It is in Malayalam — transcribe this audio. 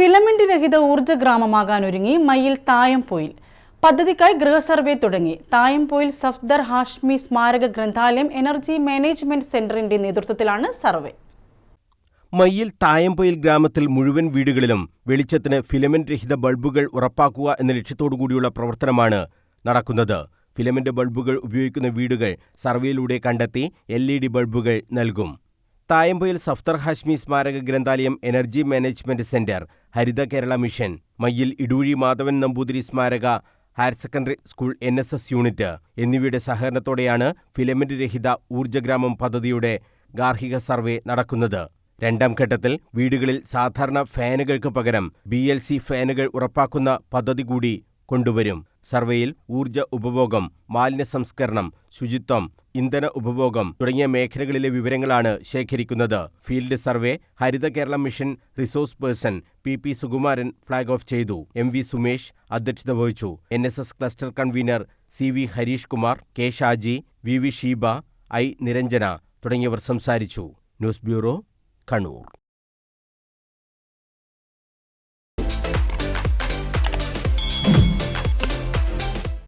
ഫിലമെന്റ് രഹിത ഊർജ ഗ്രാമമാകാൻ ഒരുങ്ങി മയിൽ തായംപോയിൽ. പദ്ധതിക്കായി ഗൃഹ സർവേ തുടങ്ങി. തായംപോയിൽ സഫ്ദർ ഹാഷ്മി സ്മാരക ഗ്രന്ഥാലയം എനർജി മാനേജ്മെന്റ് സെന്ററിന്റെ നേതൃത്വത്തിലാണ് സർവേ. മയ്യിൽ തായംപൊയിൽ ഗ്രാമത്തിൽ മുഴുവൻ വീടുകളിലും വെളിച്ചത്തിന് ഫിലമെന്റ് രഹിത ബൾബുകൾ ഉറപ്പാക്കുക എന്ന ലക്ഷ്യത്തോടുകൂടിയുള്ള പ്രവർത്തനമാണ് നടക്കുന്നത്. ഫിലമെന്റ് ബൾബുകൾ ഉപയോഗിക്കുന്ന വീടുകൾ സർവേയിലൂടെ കണ്ടെത്തി എൽ ബൾബുകൾ നൽകും. തായമ്പൊയിൽ സഫ്തർ ഹാഷ്മി സ്മാരക ഗ്രന്ഥാലയം energy management centre Haritha Kerala mission Mayyil Iduzhi Madhavan Namboothiri സ്മാരക higher secondary school N S S unit എന്നിവയുടെ സഹകരണത്തോടെയാണ് ഫിലമെന്റ് രഹിത ഊർജഗ്രാമം പദ്ധതിയുടെ ഗാർഹിക സർവേ നടക്കുന്നത്. രണ്ടാം ഘട്ടത്തിൽ വീടുകളിൽ സാധാരണ ഫാനുകൾക്ക് പകരം ബി എൽ സി ഫാനുകൾ ഉറപ്പാക്കുന്ന പദ്ധതി കൂടി കൊണ്ടുവരും. സർവേയിൽ ഊർജ ഉപഭോഗം മാലിന്യ സംസ്കരണം ശുചിത്വം ഇന്ധന ഉപഭോഗം തുടങ്ങിയ മേഖലകളിലെ വിവരങ്ങളാണ് ശേഖരിക്കുന്നത്. Field survey Haritha Kerala mission resource person P P Sukumaran flag off ചെയ്തു. എം വി സുമേഷ് അധ്യക്ഷത വഹിച്ചു. N S S cluster convener C V Harish Kumar K Shaji V V Sheeba I Niranjana തുടങ്ങിയവർ സംസാരിച്ചു. News bureau Kannur.